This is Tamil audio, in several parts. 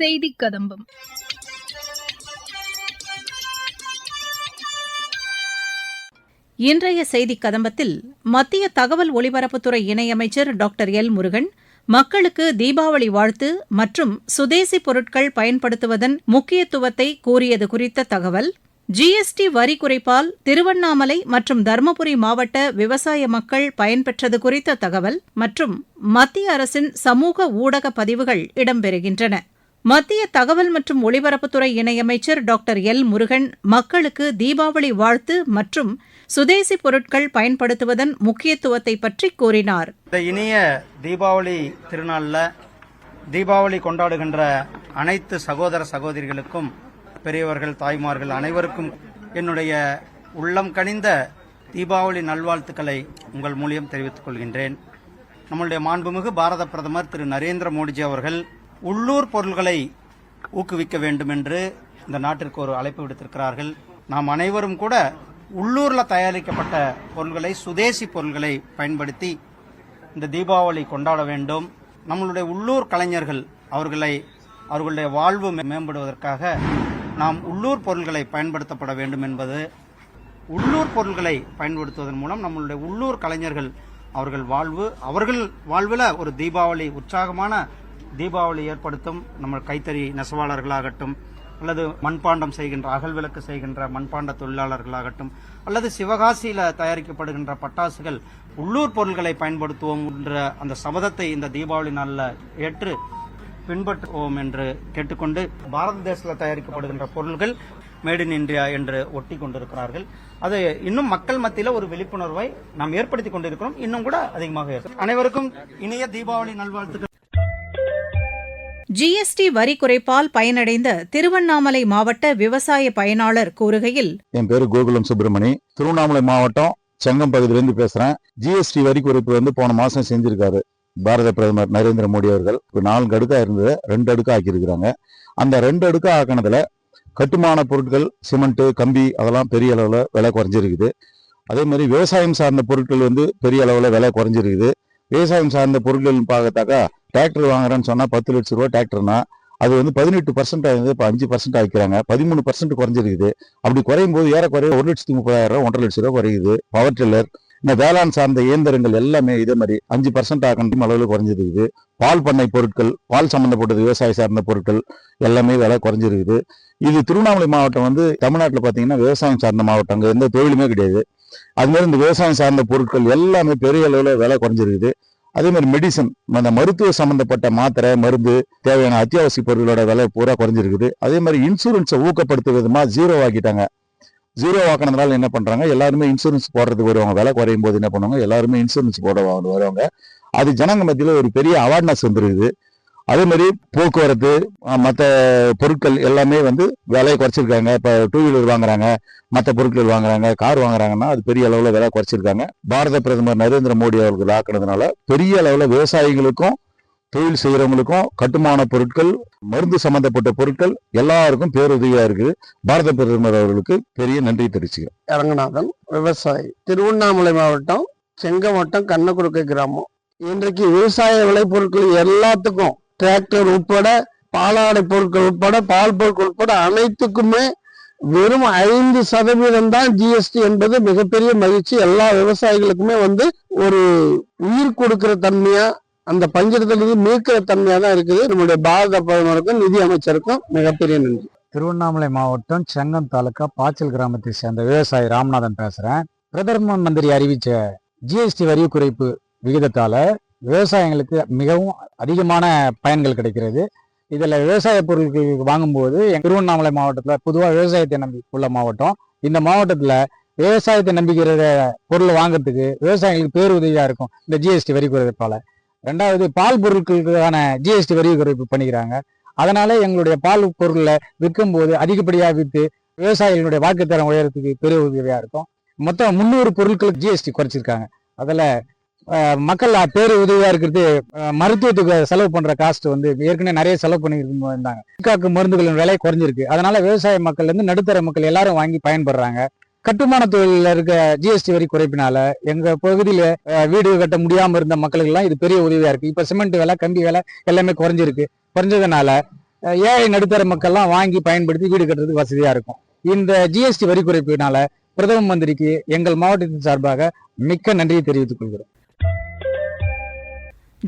செய்தி கதம்பம். இன்றைய செய்தி கதம்பத்தில் மத்திய தகவல் ஒலிபரப்புத்துறை இணையமைச்சர் டாக்டர் எல் முருகன் மக்களுக்கு தீபாவளி வாழ்த்து மற்றும் சுதேசி பொருட்கள் பயன்படுத்துவதன் முக்கியத்துவத்தை கூறியது குறித்த தகவல் ஜிஎஸ்டி வரி குறைப்பால் திருவண்ணாமலை மற்றும் தருமபுரி மாவட்ட விவசாய மக்கள் பயன்பெற்றது குறித்த தகவல் மற்றும் மத்திய அரசின் சமூக ஊடக பதிவுகள் இடம்பெறுகின்றன. மத்திய தகவல் மற்றும் ஒலிபரப்புத்துறை இணையமைச்சர் டாக்டர் எல் முருகன் மக்களுக்கு தீபாவளி வாழ்த்து மற்றும் சுதேசி பொருட்கள் பயன்படுத்துவதன் முக்கியத்துவத்தை பற்றி கூறினார். இந்த இனிய தீபாவளி திருநாளில் தீபாவளி கொண்டாடுகின்ற அனைத்து சகோதர சகோதரிகளுக்கும் பெரியவர்கள் தாய்மார்கள் அனைவருக்கும் என்னுடைய உள்ளம் கனிந்த தீபாவளி நல்வாழ்த்துக்களை உங்கள் மூலியம் தெரிவித்துக் கொள்கின்றேன். நம்முடைய மாண்புமிகு பாரத பிரதமர் திரு நரேந்திர மோடிஜி அவர்கள் உள்ளூர் பொருள்களை ஊக்குவிக்க வேண்டும் என்று இந்த நாட்டிற்கு ஒரு அழைப்பு விடுத்திருக்கிறார்கள். நாம் அனைவரும் கூட உள்ளூரில் தயாரிக்கப்பட்ட பொருள்களை சுதேசி பொருள்களை பயன்படுத்தி இந்த தீபாவளி கொண்டாட வேண்டும். நம்மளுடைய உள்ளூர் கலைஞர்கள் அவர்களை அவர்களுடைய வாழ்வு மேம்படுவதற்காக நாம் உள்ளூர் பொருள்களை பயன்படுத்தப்பட வேண்டும் என்பது உள்ளூர் பொருள்களை பயன்படுத்துவதன் மூலம் நம்மளுடைய உள்ளூர் கலைஞர்கள் அவர்கள் வாழ்வு அவர்கள் வாழ்வில் ஒரு தீபாவளி உற்சாகமான தீபாவளி ஏற்படுத்தும் நம்ம கைத்தறி நெசவாளர்களாகட்டும் அல்லது மண்பாண்டம் செய்கின்ற அகல் விளக்கு செய்கின்ற மண்பாண்ட தொழிலாளர்களாகட்டும் அல்லது சிவகாசியில் தயாரிக்கப்படுகின்ற பட்டாசுகள் உள்ளூர் பொருள்களை பயன்படுத்துவோம் என்ற அந்த சபதத்தை இந்த தீபாவளி நாளில் ஏற்று பின்பற்றுவோம் என்று கேட்டுக்கொண்டு பாரத தேசத்தில் தயாரிக்கப்படுகின்ற பொருள்கள் மேட் இன் இந்தியா என்று ஒட்டி கொண்டிருக்கிறார்கள். அது இன்னும் மக்கள் மத்தியில் ஒரு விழிப்புணர்வை நாம் ஏற்படுத்தி கொண்டிருக்கிறோம். இன்னும் கூட அதிகமாக ஏற்படும். அனைவருக்கும் இனிய தீபாவளி நல்வாழ்த்துக்கள். ஜிஎஸ்டி வரி குறைப்பால் பயனடைந்த திருவண்ணாமலை மாவட்ட விவசாய பயனாளர் கூறுகையில் என் பேரு கோகுலம் சுப்பிரமணி. திருவண்ணாமலை மாவட்டம் செங்கம் பகுதியிலிருந்து பேசுறேன். ஜிஎஸ்டி வரி குறைப்பு வந்து போன மாசம் செஞ்சிருக்காரு. பாரத பிரதமர் நரேந்திர மோடி அவர்கள். நான்கு அடுக்கா இருந்தது ரெண்டு அடுக்கா ஆக்கியிருக்கிறாங்க. அந்த ரெண்டு அடுக்கா ஆக்கினதுல கட்டுமான பொருட்கள் சிமெண்ட் கம்பி அதெல்லாம் பெரிய அளவில் விலை குறைஞ்சிருக்குது. அதே மாதிரி விவசாயம் சார்ந்த பொருட்கள் வந்து பெரிய அளவில் விலை குறைஞ்சிருக்குது. விவசாயம் சார்ந்த பொருட்கள் பார்க்கத்தாக்கா டிராக்டர் வாங்குறேன்னு சொன்னால் பத்து லட்ச ரூபா டிராக்டர்னா அது வந்து பதினெட்டு பர்சன்ட் ஆகுது இப்போ அஞ்சு பர்சன்ட் ஆகிக்கிறாங்க பதிமூணு பர்சன்ட் குறைஞ்சிருக்குது. அப்படி குறையும் போது ஏறக்குறைய ஒரு லட்சத்தி முப்பதாயிரம் ரூபா ஒன்றரை லட்ச ரூபா குறையுது. பவர் டில்லர் இந்த வேளாண் சார்ந்த இயந்திரங்கள் எல்லாமே இதே மாதிரி அஞ்சு பர்சன்ட் ஆகணும் அளவில் குறைஞ்சிருக்குது. பால் பண்ணை பொருட்கள் பால் சம்மந்தப்பட்டது விவசாய சார்ந்த பொருட்கள் எல்லாமே விலை குறைஞ்சிருக்குது. இது திருவண்ணாமலை மாவட்டம் வந்து தமிழ்நாட்டில் பார்த்தீங்கன்னா விவசாயம் சார்ந்த மாவட்டம் அங்கே எந்த தொழிலுமே கிடையாது. அது மாதிரி இந்த விவசாயம் சார்ந்த பொருட்கள் எல்லாமே பெரிய அளவில் விலை குறைஞ்சிருக்குது. அதே மாதிரி மெடிசன் அந்த மருத்துவ சம்பந்தப்பட்ட மாத்திரை மருந்து தேவையான அத்தியாவசிய பொருட்களோட விலை பூரா குறைஞ்சிருக்குது. அதே மாதிரி இன்சூரன்ஸை ஊக்கப்படுத்தும் விதமாக ஜீரோ ஆக்கிட்டாங்க ஜீரோ ஆக்கினதுனால என்ன பண்ணுறாங்க எல்லாருமே இன்சூரன்ஸ் போடுறதுக்கு வருவாங்க. விலை குறையும் போது என்ன பண்ணுவாங்க? எல்லாருமே இன்சூரன்ஸ் போட வருவாங்க. அது ஜனங்க மத்தியில் ஒரு பெரிய அவேர்னஸ் வந்துருக்குது. அதே மாதிரி போக்குவரத்து மற்ற பொருட்கள் எல்லாமே வந்து விலையை குறைச்சிருக்காங்க. இப்போ டூ வீலர் வாங்குறாங்க மற்ற பொருட்கள் வாங்குறாங்க கார் வாங்குறாங்கன்னா அது பெரிய அளவில் விலை குறைச்சிருக்காங்க. பாரத பிரதமர் நரேந்திர மோடி அவர்கள் ஆக்கினதுனால பெரிய அளவில் விவசாயிகளுக்கும் தொழில் செய்கிறவங்களுக்கும் கட்டுமான பொருட்கள் மருந்து சம்பந்தப்பட்ட பொருட்கள் எல்லாருக்கும் பேருதவியாக இருக்குது. பாரத பிரதமர் அவர்களுக்கு பெரிய நன்றி தெரிவிச்சுக்கிறேன். அரங்கநாதன் விவசாயி திருவண்ணாமலை மாவட்டம் செங்கமட்டம் கண்ணக்குறுக்கை கிராமம். இன்றைக்கு விவசாய விளைபொருட்கள் எல்லாத்துக்கும் டிராக்டர் உட்பட பாலாடை பொருட்கள் உட்பட பால் பொருட்கள் உட்பட அனைத்துக்குமே வெறும் ஐந்து சதவீதம் தான் ஜிஎஸ்டி என்பது மிகப்பெரிய மகிழ்ச்சி. எல்லா விவசாயிகளுக்குமே வந்து ஒரு உயிர் கொடுக்கிற தன்மையா அந்த பஞ்சத்திலிருந்து மீட்கிற தன்மையா தான் இருக்குது. நம்முடைய பாரத பிரதமருக்கும் நிதி அமைச்சருக்கும் மிகப்பெரிய நன்றி. திருவண்ணாமலை மாவட்டம் செங்கம் தாலுக்கா பாச்சல் கிராமத்தை சேர்ந்த விவசாயி ராமநாதன் பேசுறேன். பிரதம மந்திரி அறிவிச்ச ஜிஎஸ்டி வரி குறைப்பு விகிதத்தால விவசாயங்களுக்கு மிகவும் அதிகமான பயன்கள் கிடைக்கிறது. இதில் விவசாய பொருட்கள் வாங்கும்போது திருவண்ணாமலை மாவட்டத்தில் பொதுவாக விவசாயத்தை நம்பி உள்ள மாவட்டம். இந்த மாவட்டத்தில் விவசாயத்தை நம்பிக்கிற பொருள் வாங்குறதுக்கு விவசாயிகளுக்கு பேருதவியாக இருக்கும் இந்த ஜிஎஸ்டி வரி குறைப்பால். ரெண்டாவது பால் பொருட்களுக்கான ஜிஎஸ்டி வரி குறைப்பு பண்ணிக்கிறாங்க. அதனால எங்களுடைய பால் பொருளை விற்கும் போது அதிகப்படியாக விற்று விவசாயிகளுடைய வாழ்க்கை தரம் உயரத்துக்கு பெரிய உதவியாக இருக்கும். மொத்தம் முந்நூறு பொருட்களுக்கு ஜிஎஸ்டி குறைச்சிருக்காங்க. அதில் மக்கள் பேரு உதவியா இருக்கிறது மருத்துவத்துக்கு செலவு பண்ற காஸ்ட் வந்து ஏற்கனவே நிறைய செலவு பண்ணி இருந்தாங்க காக்கு மருந்துகளின் விலை குறைஞ்சிருக்கு. அதனால விவசாய மக்கள் இருந்து நடுத்தர மக்கள் எல்லாரும் வாங்கி பயன்படுறாங்க. கட்டுமான தொழில இருக்க ஜிஎஸ்டி வரி குறைப்பினால எங்க பகுதியில வீடு கட்ட முடியாம இருந்த மக்களுக்கு எல்லாம் இது பெரிய உதவியா இருக்கு. இப்ப சிமெண்ட் விலை கம்பி விலை எல்லாமே குறைஞ்சிருக்கு. குறைஞ்சதுனால ஏழை நடுத்தர மக்கள்லாம் வாங்கி பயன்படுத்தி வீடு கட்டுறதுக்கு வசதியா இருக்கும். இந்த ஜிஎஸ்டி வரி குறைப்பினால பிரதம மந்திரிக்கு எங்கள் மாவட்டத்தின் சார்பாக மிக்க நன்றியை தெரிவித்துக் கொள்கிறோம்.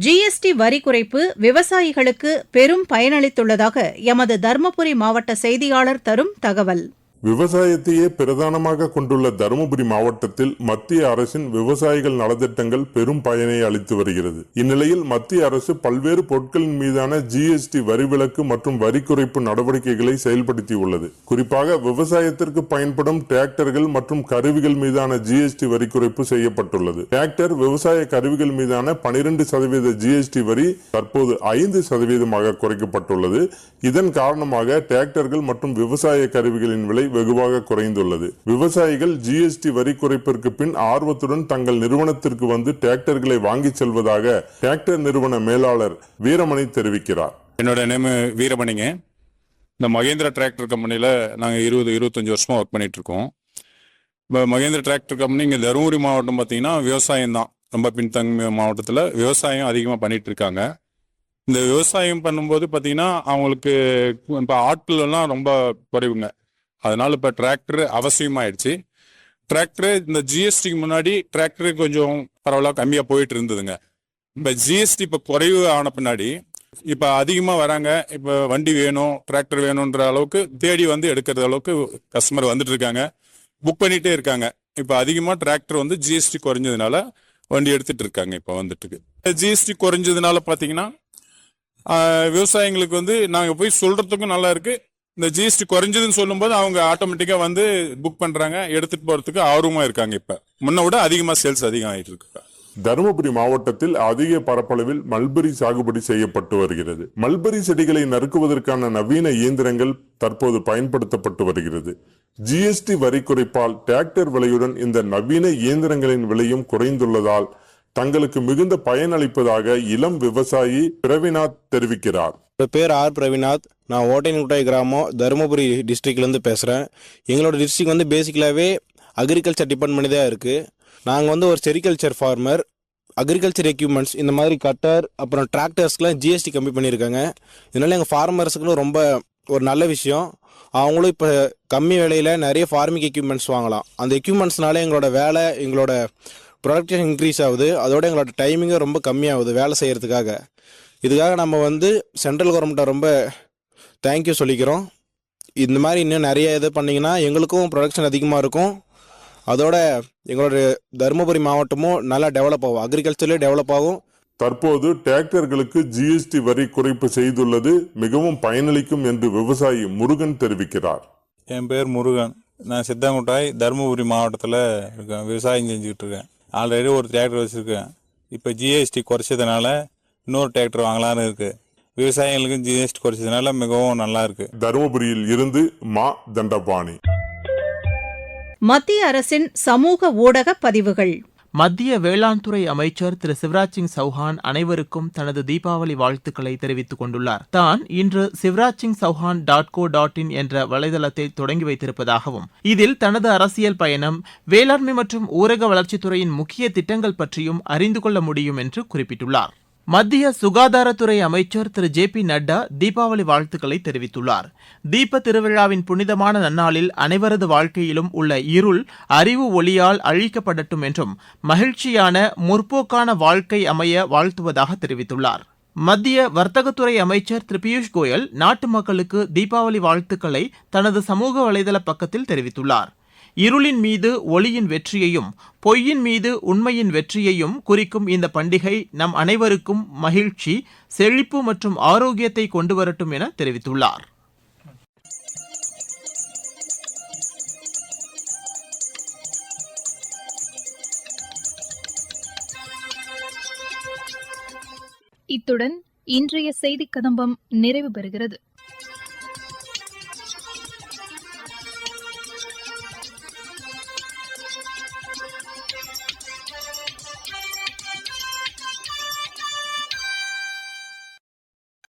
ஜிஎஸ்டி வரி குறைப்பு விவசாயிகளுக்கு பெரும் பயனளித்துள்ளதாக எமது தருமபுரி மாவட்ட செய்தியாளர் தரும் தகவல். விவசாயத்தையே பிரதானமாக கொண்டுள்ள தருமபுரி மாவட்டத்தில் மத்திய அரசின் விவசாயிகள் நலத்திட்டங்கள் பெரும் பயனை அளித்து வருகிறது. இந்நிலையில் மத்திய அரசு பல்வேறு பொருட்களின் மீதான ஜிஎஸ்டி வரி விலக்கு மற்றும் வரி குறைப்பு நடவடிக்கைகளை செயல்படுத்தியுள்ளது குறிப்பாக விவசாயத்திற்கு பயன்படும் டிராக்டர்கள் மற்றும் கருவிகள் மீதான ஜிஎஸ்டி வரி குறைப்பு செய்யப்பட்டுள்ளது. டிராக்டர் விவசாய கருவிகள் மீதான பனிரெண்டு சதவீத ஜிஎஸ்டி வரி தற்போது ஐந்து சதவீதமாக குறைக்கப்பட்டுள்ளது. இதன் காரணமாக டிராக்டர்கள் மற்றும் விவசாய கருவிகளின் விலை வெகுவாக குறைந்துள்ளது. விவசாயிகள் ஜிஎஸ்டி வரி குறைப்பிற்கு பின் ஆர்வத்துடன் தங்கள் நிறுவனத்திற்கு வந்து டிராக்டர்களை வாங்கிச் செல்வதாக டிராக்டர் நிறுவன மேலாளர் வீரமணி தெரிவிக்கிறார். என்னோட நேம் வீரமணிங்க. இந்த மகேந்திரா டிராக்டர் கம்பெனியில் நாங்கள் இருபது இருபத்தஞ்சி வருஷமாக ஒர்க் பண்ணிட்டு இருக்கோம் இப்போ மகேந்திர டிராக்டர் கம்பெனி இங்கே தருமபுரி மாவட்டம் பார்த்தீங்கன்னா விவசாயம் தான். ரொம்ப பின்தங்கிய மாவட்டத்தில் விவசாயம் அதிகமாக பண்ணிட்டு இருக்காங்க இந்த விவசாயம் பண்ணும்போது பார்த்தீங்கன்னா அவங்களுக்கு இப்போ ஆட்கள் எல்லாம் ரொம்ப குறைவுங்க. அதனால இப்போ டிராக்டர் அவசியமாயிடுச்சு. டிராக்டர் இந்த ஜிஎஸ்டிக்கு முன்னாடி டிராக்டர் கொஞ்சம் பரவாயில்ல கம்மியாக போயிட்டு இருந்ததுங்க. இப்போ ஜிஎஸ்டி இப்போ குறைவு ஆன பின்னாடி இப்போ அதிகமாக வராங்க. இப்போ வண்டி வேணும் டிராக்டர் வேணுன்ற அளவுக்கு தேடி வந்து எடுக்கிற அளவுக்கு கஸ்டமர் வந்துட்டு இருக்காங்க. புக் பண்ணிட்டே இருக்காங்க. இப்போ அதிகமாக டிராக்டர் வந்து ஜிஎஸ்டி குறைஞ்சதுனால வண்டி எடுத்துட்டு இருக்காங்க இப்போ வந்துட்டு ஜிஎஸ்டி குறைஞ்சதுனால பார்த்தீங்கன்னா விவசாயிங்களுக்கு வந்து நாங்கள் போய் சொல்றதுக்கும் நல்லா இருக்கு. இந்த ஜிஎஸ்டி குறைஞ்சதுன்னு சொல்லும்போது அவங்க ஆட்டோமேட்டிக்காக வந்து புக் பண்ணுறாங்க எடுத்துட்டு போகிறதுக்கு ஆர்வமாக இருக்காங்க இப்போ. முன்ன விட அதிகமாக சேல்ஸ் அதிகம் ஆயிட்டு இருக்கு தருமபுரி மாவட்டத்தில் அதிக பரப்பளவில் மல்பரி சாகுபடி செய்யப்பட்டு வருகிறது. மல்பரி செடிகளை நறுக்குவதற்கான நவீன இயந்திரங்கள் தற்போது பயன்படுத்தப்பட்டு வருகிறது. ஜிஎஸ்டி வரி குறைப்பால் டிராக்டர் விலையுடன் இந்த நவீன இயந்திரங்களின் விலையும் குறைந்துள்ளதால் தங்களுக்கு மிகுந்த பயனளிப்பதாக இளம் விவசாயி பிரவிநாத் தெரிவிக்கிறார். என்னோட பேர் ஆர் பிரவிநாத் நான் ஓட்டையன்குட்டாய் கிராமம் தருமபுரி டிஸ்ட்ரிக்ட்லேருந்து பேசுகிறேன் எங்களோட டிஸ்ட்ரிக் வந்து பேசிக்கலாகவே அக்ரிகல்ச்சர் டிபார்ட்மெண்ட் தான் இருக்குது நாங்கள் வந்து ஒரு செரிகல்ச்சர் ஃபார்மர் அக்ரிகல்ச்சர் எக்யூப்மெண்ட்ஸ் இந்த மாதிரி கட்டர் அப்புறம் டிராக்டர்ஸ்க்கெலாம் ஜிஎஸ்டி கம்மி பண்ணியிருக்காங்க. இதனால் எங்கள் ஃபார்மர்ஸுக்குன்னு ரொம்ப ஒரு நல்ல விஷயம். அவங்களும் இப்போ கம்மி விலையில் நிறைய ஃபார்மிங் எக்யூப்மெண்ட்ஸ் வாங்கலாம். அந்த எக்யூப்மெண்ட்ஸ்னால எங்களோட வேலை எங்களோட ப்ரொடக்ஷன் இன்க்ரீஸ் ஆகுது. அதோட எங்களோட டைமிங்கும் ரொம்ப கம்மியாகுது வேலை செய்கிறதுக்காக இதுக்காக நம்ம வந்து சென்ட்ரல் கவர்மெண்ட்டை ரொம்ப தேங்க்யூ சொல்லிக்கிறோம். இந்த மாதிரி இன்னும் நிறைய இது பண்ணிங்கன்னா எங்களுக்கும் ப்ரொடக்ஷன் அதிகமாக இருக்கும். அதோட எங்களோட தருமபுரி மாவட்டமும் நல்லா டெவலப் ஆகும். அக்ரிகல்ச்சர்லேயும் டெவலப் ஆகும். தற்போது டிராக்டர்களுக்கு ஜிஎஸ்டி வரி குறைப்பு செய்துள்ளது. மிகவும் பயனளிக்கும் என்று விவசாயி முருகன் தெரிவிக்கிறார். என் பேர் முருகன். நான் சித்தாங்குட்டாய் தருமபுரி மாவட்டத்தில் இருக்கேன். விவசாயம் செஞ்சுக்கிட்டு இருக்கேன். ஆல்ரெடி ஒரு டிராக்டர் வச்சுருக்கேன். இப்போ ஜிஎஸ்டி குறைச்சதுனால இன்னொரு டிராக்டர் வாங்கலான்னு இருக்கு. விவசாயிகளுக்கும் ஜிஎஸ்டி குறைச்சதுனால மிகவும் நல்லா இருக்கு. தருமபுரியில் இருந்து மா தண்டபாணி. மத்திய அரசின் சமூக ஊடக பதிவுகள். மத்திய வேளாண் துறை அமைச்சர் திரு சிவராஜ் சிங் சௌஹான் அனைவருக்கும் தனது தீபாவளி வாழ்த்துக்களை தெரிவித்துக் கொண்டுள்ளார். தான் இன்று Shivraj Singh Chouhan dot co dot in என்ற வலைதளத்தை தொடங்கி வைத்திருப்பதாகவும் இதில் தனது அரசியல் பயணம் வேளாண்மை மற்றும் ஊரக வளர்ச்சித்துறையின் முக்கிய திட்டங்கள் பற்றியும் அறிந்து கொள்ள முடியும் என்று குறிப்பிட்டுள்ளார். மத்திய சுகாதாரத்துறை அமைச்சர் திரு. ஜே. பி. நட்டா தீபாவளி வாழ்த்துக்களை தெரிவித்துள்ளார். தீப திருவிழாவின் புனிதமான நன்னாளில் அனைவரது வாழ்க்கையிலும் உள்ள இருள் அறிவு ஒளியால் அழிக்கப்படட்டும் என்றும் மகிழ்ச்சியான முற்போக்கான வாழ்க்கை அமைய வாழ்த்துவதாக தெரிவித்துள்ளார். மத்திய வர்த்தகத்துறை அமைச்சர் திரு. பியூஷ் கோயல் நாட்டு மக்களுக்கு தீபாவளி வாழ்த்துக்களை தனது சமூக வலைதள பக்கத்தில் தெரிவித்துள்ளார். இருளின் மீது ஒளியின் வெற்றியையும் பொய்யின் மீது உண்மையின் வெற்றியையும் குறிக்கும் இந்த பண்டிகை நம் அனைவருக்கும் மகிழ்ச்சி செழிப்பு மற்றும் ஆரோக்கியத்தை கொண்டு வரட்டும் என தெரிவித்துள்ளார். இத்துடன் இன்றைய செய்தி கதம்பம் நிறைவு பெறுகிறது.